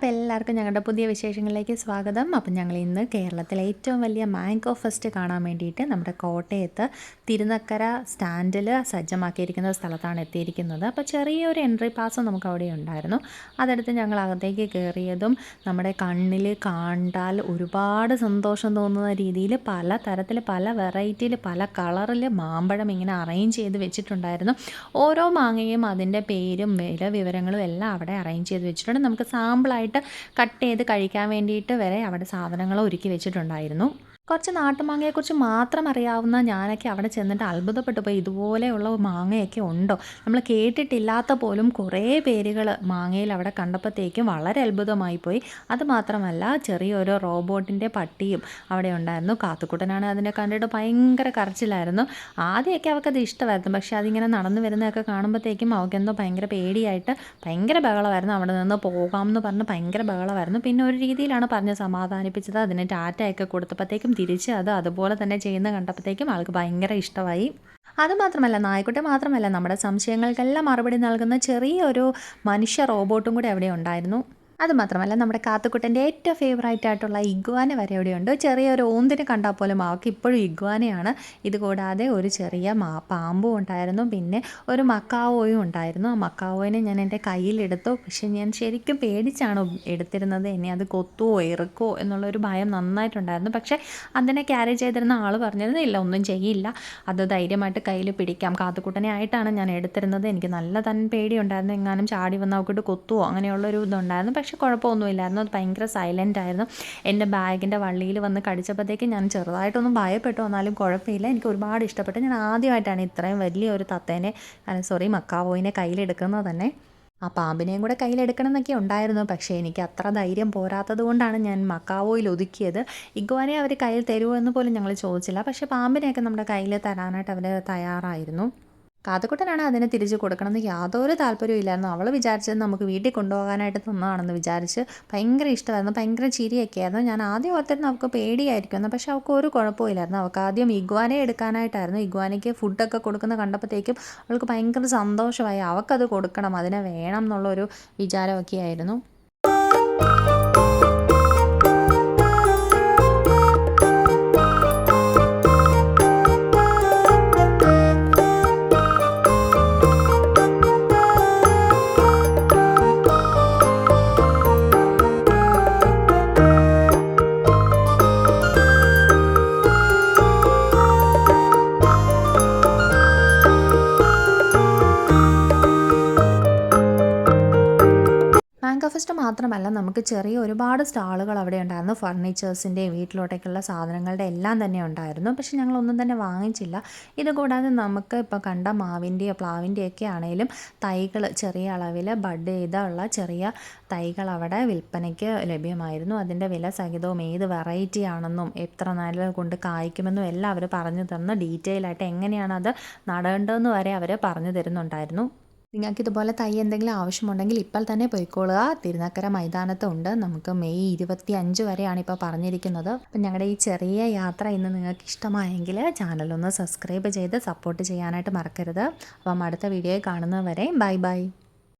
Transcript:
അപ്പോൾ എല്ലാവർക്കും ഞങ്ങളുടെ പുതിയ വിശേഷങ്ങളിലേക്ക് സ്വാഗതം. അപ്പം ഞങ്ങൾ ഇന്ന് കേരളത്തിലെ ഏറ്റവും വലിയ മാംഗോ ഫെസ്റ്റ് കാണാൻ വേണ്ടിയിട്ട് നമ്മുടെ കോട്ടയത്ത് തിരുനക്കര സ്റ്റാൻഡിൽ സജ്ജമാക്കിയിരിക്കുന്ന സ്ഥലത്താണ് എത്തിയിരിക്കുന്നത്. അപ്പോൾ ചെറിയൊരു എൻട്രി പാസ് നമുക്ക് അവിടെ ഉണ്ടായിരുന്നു. അതെടുത്ത് ഞങ്ങൾ അകത്തേക്ക് കയറിയതും നമ്മുടെ കണ്ണിൽ കണ്ടാൽ ഒരുപാട് സന്തോഷം തോന്നുന്ന രീതിയിൽ പല തരത്തിൽ പല വെറൈറ്റിയിൽ പല കളറിൽ മാമ്പഴം ഇങ്ങനെ അറേഞ്ച് ചെയ്ത് വെച്ചിട്ടുണ്ടായിരുന്നു. ഓരോ മാങ്ങയും അതിന്റെ പേരും വില വിവരങ്ങളും എല്ലാം അവിടെ അറേഞ്ച് ചെയ്ത് വെച്ചിട്ടുണ്ട്. നമുക്ക് സാമ്പിളായിട്ട് കട്ട് ചെയ്ത് കഴിക്കാൻ വേണ്ടിയിട്ട് വരെ അവിടെ സാധനങ്ങൾ ഒരുക്കി വെച്ചിട്ടുണ്ടായിരുന്നു. കുറച്ച് നാട്ടുമാങ്ങയെക്കുറിച്ച് മാത്രം അറിയാവുന്ന ഞാനൊക്കെ അവിടെ ചെന്നിട്ട് അത്ഭുതപ്പെട്ടു പോയി. ഇതുപോലെയുള്ള മാങ്ങയൊക്കെ ഉണ്ടോ? നമ്മൾ കേട്ടിട്ടില്ലാത്ത പോലും കുറേ പേരുകൾ മാങ്ങയിൽ അവിടെ കണ്ടപ്പോഴത്തേക്കും വളരെ അത്ഭുതമായി പോയി. അത് മാത്രമല്ല ചെറിയൊരു റോബോട്ടിന്റെ പട്ടിയും അവിടെ ഉണ്ടായിരുന്നു. കാത്തുക്കുട്ടനാണ് അതിനെ കണ്ടിട്ട് ഭയങ്കര കരച്ചിലായിരുന്നു. ആദ്യമൊക്കെ അവൾക്കത് ഇഷ്ടമായിരുന്നു. പക്ഷേ അതിങ്ങനെ നടന്നു വരുന്നതൊക്കെ കാണുമ്പോഴത്തേക്കും അവൾക്കെന്തോ ഭയങ്കര പേടിയായിട്ട് ഭയങ്കര ബഹളമായിരുന്നു അവിടെ നിന്ന് പോകാം എന്ന് പറഞ്ഞ് ഭയങ്കര ബഹളമായിരുന്നു. പിന്നെ ഒരു രീതിയിലാണ് പറഞ്ഞ് സമാധാനിപ്പിച്ചത്. അതിന് ടാറ്റയൊക്കെ കൊടുത്തപ്പോഴത്തേക്കും തിരിച്ച് അത് അതുപോലെ തന്നെ ചെയ്യുന്ന കണ്ടപ്പോഴത്തേക്കും ആൾക്ക് ഭയങ്കര ഇഷ്ടമായി. അതുമാത്രമല്ല നായ്ക്കുട്ടി മാത്രമല്ല നമ്മുടെ സംശയങ്ങൾക്കെല്ലാം മറുപടി നൽകുന്ന ചെറിയൊരു മനുഷ്യ റോബോട്ടും കൂടെ അവിടെ ഉണ്ടായിരുന്നു. അതുമാത്രമല്ല നമ്മുടെ കാത്തുക്കുട്ടന്റെ ഏറ്റവും ഫേവറേറ്റ് ആയിട്ടുള്ള ഇഗ്വാന വരെ അവിടെയുണ്ട് ചെറിയൊരു ഓന്തിനെ കണ്ടാൽ പോലും അവൾക്ക് ഇപ്പോഴും ഇഗ്വാനയാണ്. ഇതുകൂടാതെ ഒരു ചെറിയ മാ പാമ്പും ഉണ്ടായിരുന്നു. പിന്നെ ഒരു മക്കാവോയും ഉണ്ടായിരുന്നു. ആ മക്കാവോയിനെ ഞാൻ എന്റെ കയ്യിലെടുത്തു. പക്ഷെ ഞാൻ ശരിക്കും പേടിച്ചാണ് എടുത്തിരുന്നത്. എന്നെ അത് കൊത്തുവോ ഇറുക്കുവോ എന്നുള്ളൊരു ഭയം നന്നായിട്ടുണ്ടായിരുന്നു. പക്ഷേ അതിനെ ക്യാരി ചെയ്തിരുന്ന ആൾ പറഞ്ഞിരുന്നു ഇല്ല ഒന്നും ചെയ്യില്ല. അത് ധൈര്യമായിട്ട് കയ്യിൽ പിടിക്കാം. കാത്തുക്കുട്ടനെ ആയിട്ടാണ് ഞാൻ എടുത്തിരുന്നത്. എനിക്ക് നല്ല തന്നെ പേടിയുണ്ടായിരുന്നു. എങ്ങാനും ചാടി വന്ന് അവക്കിട്ട് കൊത്തുവോ? അങ്ങനെയുള്ളൊരു ഇതുണ്ടായിരുന്നു. പക്ഷെ കുഴപ്പമൊന്നുമില്ലായിരുന്നു അത് ഭയങ്കര സൈലന്റ് ആയിരുന്നു. എന്റെ ബാഗിന്റെ വള്ളിയിൽ വന്ന് കടിച്ചപ്പോഴത്തേക്ക് ഞാൻ ചെറുതായിട്ടൊന്നും ഭയപ്പെട്ടു. എന്നാലും കുഴപ്പമില്ല. എനിക്ക് ഒരുപാട് ഇഷ്ടപ്പെട്ടു. ഞാൻ ആദ്യമായിട്ടാണ് ഇത്രയും വലിയൊരു തത്തേനെ സോറി മക്കാവോയിനെ കയ്യിലെടുക്കുന്നത് തന്നെ. ആ പാമ്പിനെയും കൂടെ കയ്യിലെടുക്കണം എന്നൊക്കെ ഉണ്ടായിരുന്നു. പക്ഷേ എനിക്ക് അത്ര ധൈര്യം പോരാത്തത് കൊണ്ടാണ് ഞാൻ മക്കാവോയിൽ ഒതുക്കിയത്. ഇഗ്വാനെ അവർ കയ്യിൽ തരുമോ എന്ന് പോലും ഞങ്ങൾ ചോദിച്ചില്ല. പക്ഷേ പാമ്പിനെയൊക്കെ നമ്മുടെ കയ്യിൽ തരാനായിട്ട് അവർ തയ്യാറായിരുന്നു. കാത്തുക്കുട്ടനാണ് അതിനെ തിരിച്ചു കൊടുക്കണമെന്ന് യാതൊരു താല്പര്യവും ഇല്ലായിരുന്നു. അവൾ വിചാരിച്ചത് നമുക്ക് വീട്ടിൽ കൊണ്ടുപോകാനായിട്ട് തന്നതാണെന്ന് വിചാരിച്ച് ഭയങ്കര ഇഷ്ടമായിരുന്നു. ഭയങ്കര ചിരിയൊക്കെ ആയിരുന്നു ഞാൻ ആദ്യം ഓർത്തിരുന്നു അവൾക്ക് പേടിയായിരിക്കുമെന്ന് പക്ഷെ അവൾക്ക് ഒരു കുഴപ്പമില്ലായിരുന്നു അവൾക്ക് ആദ്യം ഇഗ്വാനെ എടുക്കാനായിട്ടായിരുന്നു. ഇഗ്വാനയ്ക്ക് ഫുഡൊക്കെ കൊടുക്കുന്ന കണ്ടപ്പോഴത്തേക്കും അവൾക്ക് ഭയങ്കര സന്തോഷമായി. അവൾക്കത് കൊടുക്കണം അതിനെ വേണം എന്നുള്ളൊരു വിചാരമൊക്കെ ആയിരുന്നു മാംഗോ ഫെസ്റ്റ് മാത്രമല്ല നമുക്ക് ചെറിയ ഒരുപാട് സ്റ്റാളുകൾ അവിടെ ഉണ്ടായിരുന്നു. ഫർണിച്ചേഴ്സിന്റെ വീട്ടിലോട്ടേക്കുള്ള സാധനങ്ങളുടെ എല്ലാം തന്നെ ഉണ്ടായിരുന്നു. പക്ഷെ ഞങ്ങളൊന്നും തന്നെ വാങ്ങിച്ചില്ല. ഇതുകൂടാതെ നമുക്ക് ഇപ്പോൾ കണ്ട മാവിന്റെയോ പ്ലാവിന്റെയൊക്കെ ആണെങ്കിലും തൈകൾ ചെറിയ അളവിൽ ബഡ് ചെയ്തുള്ള ചെറിയ തൈകൾ അവിടെ വിൽപ്പനയ്ക്ക് ലഭ്യമായിരുന്നു. അതിന്റെ വില സഹിതവും ഏത് വെറൈറ്റി ആണെന്നും എത്ര നാൾ കൊണ്ട് കായ്ക്കുമെന്നും എല്ലാം അവർ പറഞ്ഞു തന്ന് ഡീറ്റെയിൽ ആയിട്ട് എങ്ങനെയാണ് അത് നടേണ്ടതെന്ന് വരെ അവർ പറഞ്ഞു തരുന്നുണ്ടായിരുന്നു. നിങ്ങൾക്ക് ഇതുപോലെ തൈ എന്തെങ്കിലും ആവശ്യമുണ്ടെങ്കിൽ ഇപ്പോൾ തന്നെ പോയിക്കോളുക. തിരുനക്കര മൈതാനത്തുണ്ട്. നമുക്ക് മെയ് ഇരുപത്തി അഞ്ച് വരെയാണ് ഇപ്പോൾ പറഞ്ഞിരിക്കുന്നത്. അപ്പം ഞങ്ങളുടെ ഈ ചെറിയ യാത്ര ഇന്ന് നിങ്ങൾക്ക് ഇഷ്ടമായെങ്കിൽ ചാനലൊന്ന് സബ്സ്ക്രൈബ് ചെയ്ത് സപ്പോർട്ട് ചെയ്യാനായിട്ട് മറക്കരുത്. അപ്പം അടുത്ത വീഡിയോയിൽ കാണുന്നവരെ ബൈ ബൈ.